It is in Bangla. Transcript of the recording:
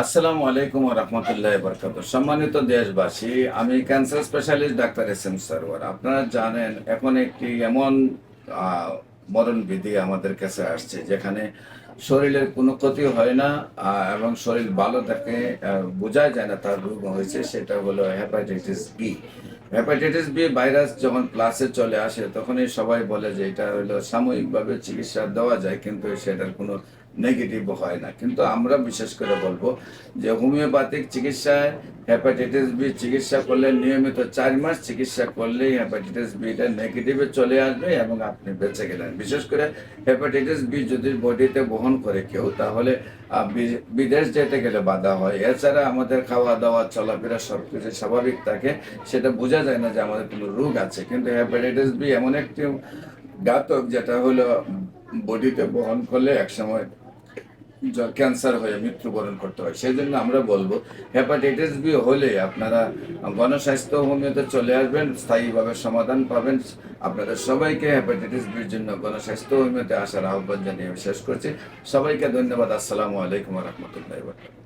আসসালামু আলাইকুম রহমতুল্লাহ বরকাত সম্মানিত দেশবাসী, আমি cancer specialist doctor S M Sarwar. আপনারা জানেন, এখন একটি এমন মরণ বিধি আমাদের কাছে আসছে, যেখানে শরীরের কোনো ক্ষতি হয় না এবং শরীর ভালো থাকে বোঝা যায় না তার রোগ হয়েছে, সেটা হলো hepatitis B hepatitis B virus যখন প্লাসে চলে আসে, তখনই সবাই বলে যে এটা হলো সাময়িকভাবে চিকিৎসা দেওয়া যায়, কিন্তু সেটার কোনো নেগেটিভ হয় না। কিন্তু আমরা বিশেষ করে বলব যে হোমিওপ্যাথিক চিকিৎসায় হ্যাপাটাইটিস বি চিকিৎসা করলে নিয়মিত চার মাস চিকিৎসা করলেই হ্যাপাটাইটিস বিটা নেগেটিভে চলে আসবে এবং আপনি বেঁচে গেলেন। বিশেষ করে হ্যাপাটাইটিস বি যদি বডিতে বহন করে কেউ, তাহলে বিদেশ যেতে গেলে বাধা হয়। এছাড়া আমাদের খাওয়া দাওয়া চলাফেরা সব কিছু স্বাভাবিক থাকে। সেটা বোঝা যায় না যে আমাদের কোনো রোগ আছে। কিন্তু হ্যাপাটাইটিস বি এমন একটি ঘাতক যেটা হলো বডিতে বহন করলে একসময় ক্যান্সার হয়ে মৃত্যুবরণ করতে হয়। সেই জন্য আমরা বলব, হেপাটাইটিস বি হলে আপনারা গণস্বাস্থ্য হোমিওতে চলে আসবেন, স্থায়ীভাবে সমাধান পাবেন। আপনাদের সবাইকে হেপাটাইটিস বির জন্য গণস্বাস্থ্য হোমিওতে আসার আহ্বান জানিয়ে শেষ করছি। সবাইকে ধন্যবাদ। আসসালামু আলাইকুম রহমতুল্লাহ